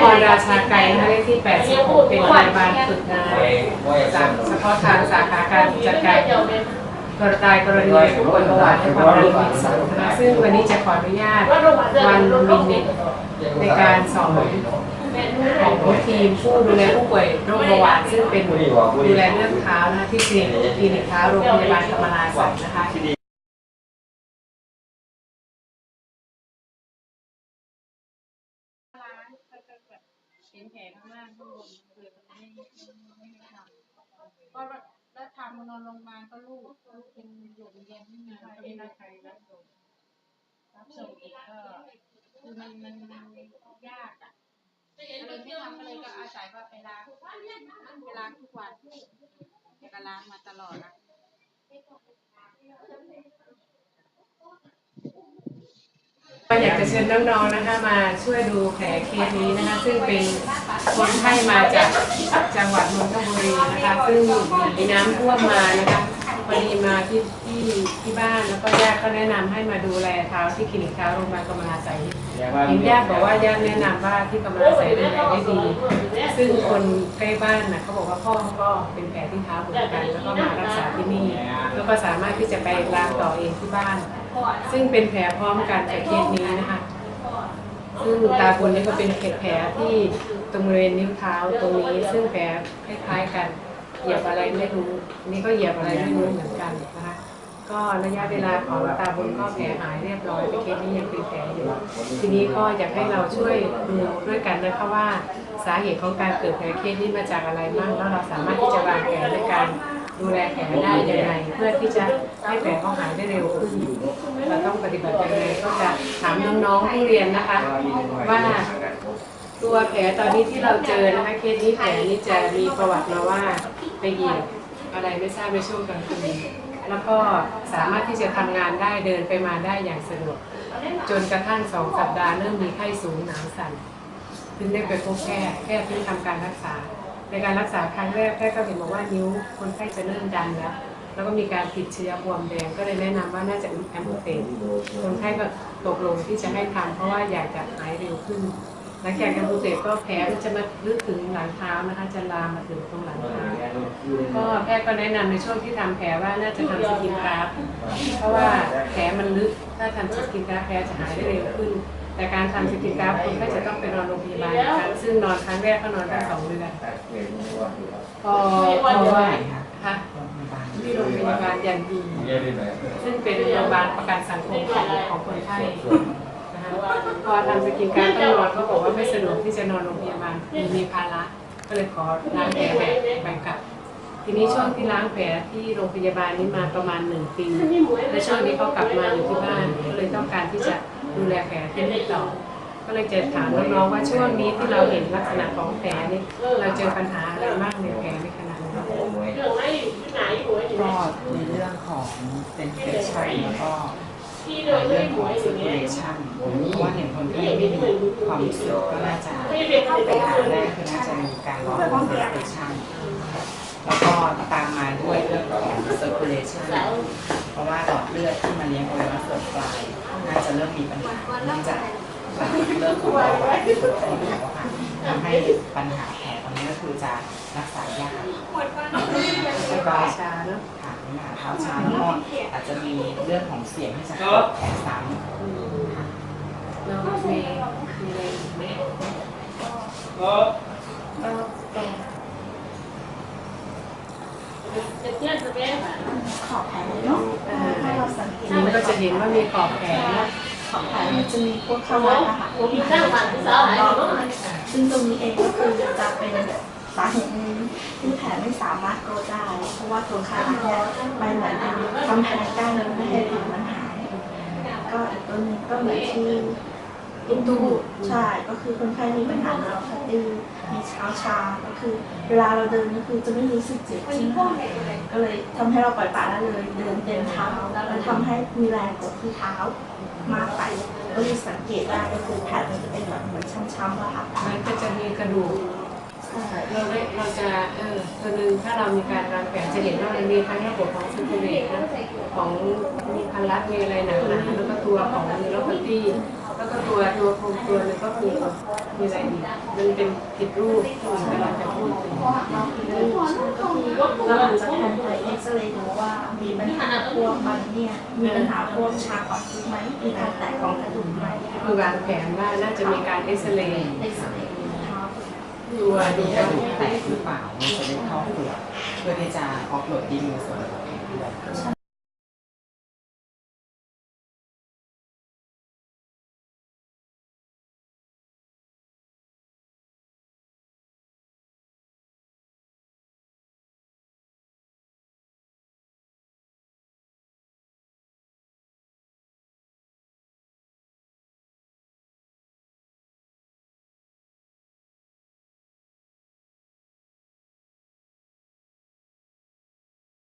ครราชาไกรนะคะเลขที่ 86 เป็นพยาบาลฝึกงานจากเฉพาะทางสาขาการจัดการกรณีกรณีผู้ป่วยเบาหวานและความดันโลหิตสูงนะคะซึ่งวันนี้จะขออนุญาตวันมินเน็ตในการสอนของทีมผู้ดูแลผู้ป่วยโรคเบาหวานซึ่งเป็นดูแลเรื่องเท้านะคะที่คลินิกคลินิกเท้าโรงพยาบาลธรรมราสัยนะคะ ห็นแผลข้างล่างข้างบนคือมันไม่ไม่ให้ทำก็แล้วทำนอนโรงพยาบาลก็ลูกลูกเป็นอยู่โรงเรียนที่มาถ้าก็ไม่ม่ได้ได้ใครรับส่งรับส่งอีกก็คือมันมันมันยากอะก็เลยไม่ทำก็เลยก็อาศัยว่าไปล้างไปล้างทุกวันแกก็ล้างมาตลอดนะ ก็อยากจะเชิญน้องๆนะคะมาช่วยดูแผลเคสนี้นะคะซึ่งเป็นคนไข้มาจากจังหวัดนนทบุรีนะคะซึ่งมีน้ำท่วมมานะคะพอดีมาที่ที่ที่บ้านแล้วก็ญาติก็แนะนำให้มาดูแลเท้าที่คลินิกเท้าโรงพยาบาลกำมะลาไสยเห็นญาติบอกว่าญาติแนะนำว่าที่กำลังใส่ดูแลได้ดี ซึ่งคนใกล้บ้านนะเขาบอกว่าพ่อเขาก็เป็นแผลที่เท้าเหมือนกันแล้วก็มารักษาที่นี่แล้วก็สามารถที่จะไปล้างต่อเองที่บ้าน ซึ่งเป็นแผลพร้อมกันกับเคสนี้นะคะ ซึ่งตาบนนี่ก็เป็นแผลที่ตรงบริเวณนิ้วเท้าตรงนี้ ซึ่งแผลคล้ายๆกัน เหยียบอะไรไม่รู้ นี่ก็เหยียบอะไรไม่รู้เหมือนกันนะคะก็ระยะเวลาของตาบนก็แผลหายเรียบร้อยแต่เคสนี้ยังเป็นแผลอยู่ ทีนี้ก็อยากให้เราช่วยดูด้วยกันนะคะว่าสาเหตุของการเกิดแผลเคสนี้มาจากอะไรบ้างแล้วเราสามารถที่จะวางแผนในกา ดูแลแผลได้ยังไงเพื่อที่จะให้แผลเขาหายได้เร็วขึ้นเราต้องปฏิบัติยังไงก็จะถามน้องๆที่เรียนนะคะ ว่าตัวแผลตอนนี้ที่เราเจอนะคะเคสนี้แผลนี้จะมีประวัติมาว่าไปเหยียบอะไรไม่ทราบในช่วงกลางคืนแล้วก็สามารถที่จะทำงานได้เดินไปมาได้อย่างสะดวก จนกระทั่งสองสัปดาห์เริ่มมีไข้สูงหนาวสั่นถึงได้ไปพบแพทย์แพทย์ที่ทำการรักษา ในการรักษาครั้งแรกแพทย์ก็เห็นบอกว่านิ้วคนไข้จะเริ่มดันแล้ว แล้วก็มีการติดเชื้อบวมแดงก็เลยแนะนำว่าน่าจะแอมโบเตนคนไข้ก็ตกลงที่จะให้ทำเพราะว่าอยากจะหายเร็วขึ้นหลังจากแอมโบเตนก็แผลมันจะมาลึกถึงหลังเท้านะคะจะลามมาถึงตรงหลังเท้าก็แพทย์ก็แนะนำในช่วงที่ทำแผลว่าน่าจะทำสกินกราฟเพราะว่าแผลมันลึกถ้าทำสกินกราฟแผลจะหายได้เร็วขึ้น แต่การทำสกินกราฟคนไข้จะต้องไปนอ ซึ่งนอนครั้งแรกก็นอนได้สองเดือนพอพอว่าค่ะที่โรงพยาบาลยันดีซึ่งเป็นโรงพยาบาลประกันสังคมของของคนไข้นะคะพอทำสกินกราฟต้องนอนเขาบอกว่าไม่สะดวกที่จะนอนโรงพยาบาลมีมีภาระก็เลยขอล้างแผลแบบแบ่งกลับ ทีนี้ช่วงที่ล้างแผลที่โรงพยาบาลนี้มาประมาณหนึ่งปีและช่วงนี้เขากลับมาอยู่ที่บ้านก็เลยต้องการที่จะดูแลแผลที่นี่ต่อ ก็เลยจะถามน้องๆว่าช่วงนี้ที่เราเห็นลักษณะของแผลนี่เราเจอปัญหาอะไรมากในแผลในขณะนี้ก็ในเรื่องของเป็นเฟชั่นแล้วก็เรื่องของ circulation เพราะว่าเห็นคนที่ไม่มีความรู้สึกก็น่าจะปัญหาแรกคือน่าจะมีการร้อนของ circulation แล้วก็ตามมาด้วยเรื่องของ circulation เพราะว่าหลอดเลือดที่มาเลี้ยงอวัยวะส่วนปลายน่าจะเริ่มมีปัญหาเนื่องจาก เรื่องของเบาหวานที่คนไข้แล้วค่ะทำให้ปัญหาแผลตรงนี้ก็คือจะรักษายากแล้วก็ชาเนาะค่ะปัญหาเท้าช้าแล้วก็อาจจะมีเรื่องของเสี่ยงที่จะเกิดแผลซ้อืมน้องเมย์มีอะไรอีกไหมก็ก็ขอบแผลเลยเนาะอ่าถ้าเราสังเกตทีนี้ก็จะเห็นว่ามีขอบแผลนะ ขอบแผลมันจะมีพวกข้างในนะคะพวกที่เป็นรอบซึ่งตรงนี้เองก็คือจะเป็นสาเหตุนึงที่แผลไม่สามารถโกรธได้ เพราะว่าตัวคาราเนี่ยไปเหมือนกำแพงกั้นไม่ให้แผลมันหาย ก็อีกตัวนึงก็เหมือนที่ ตุ้มตู้ใช่ก็คือคนไข้มีปัญหาเรื่องสะดือมีเช้าชาก็คือ เวลาเราเดินก็คือจะไม่รู้สึกเจ็บใช่ไหมคะก็เลยทำให้เราปล่อยปละละเลยเดินเต็มเท้าแล้วทำให้มีแรงกดที่เท้ามากไปก็เลยสังเกตได้ก็คือแผลมันจะเป็นแบบเหมือนช้ำๆอะค่ะมันก็จะมีกระดูกใช่ เราได้เราจะเออตัวหนึ่งถ้าเรามีการวางแผนจะเห็นว่ามันมีทั้งระบบของซิคูเลตนะของมีพันลัดมีอะไรหนาๆแล้วก็ตัวของนิโรปาตีแล้วก็ตัวตัวโครงตัวหนึงก็คือมีอะไรอีกมันเป็นผิดรูปที่ผมกำลังจะพูดถึงเราคือเราอาจจะทำไปเอ็กซเรย์ดูว่ามีปัญหาพวกมันเนี่ยมีปัญหาพวกชาก่อนซึกไหมมีการแตกของกระดูกไหมคือวางแผนว่าน่าจะมีการเอ็กซเรย์ ดูว่ดูกกระระดูดูกแตกหรือเปล่ามันจะได้เข้าตัวเพื่อที่จะออฟโหลดดิ้งในส่วนของแผลด้วย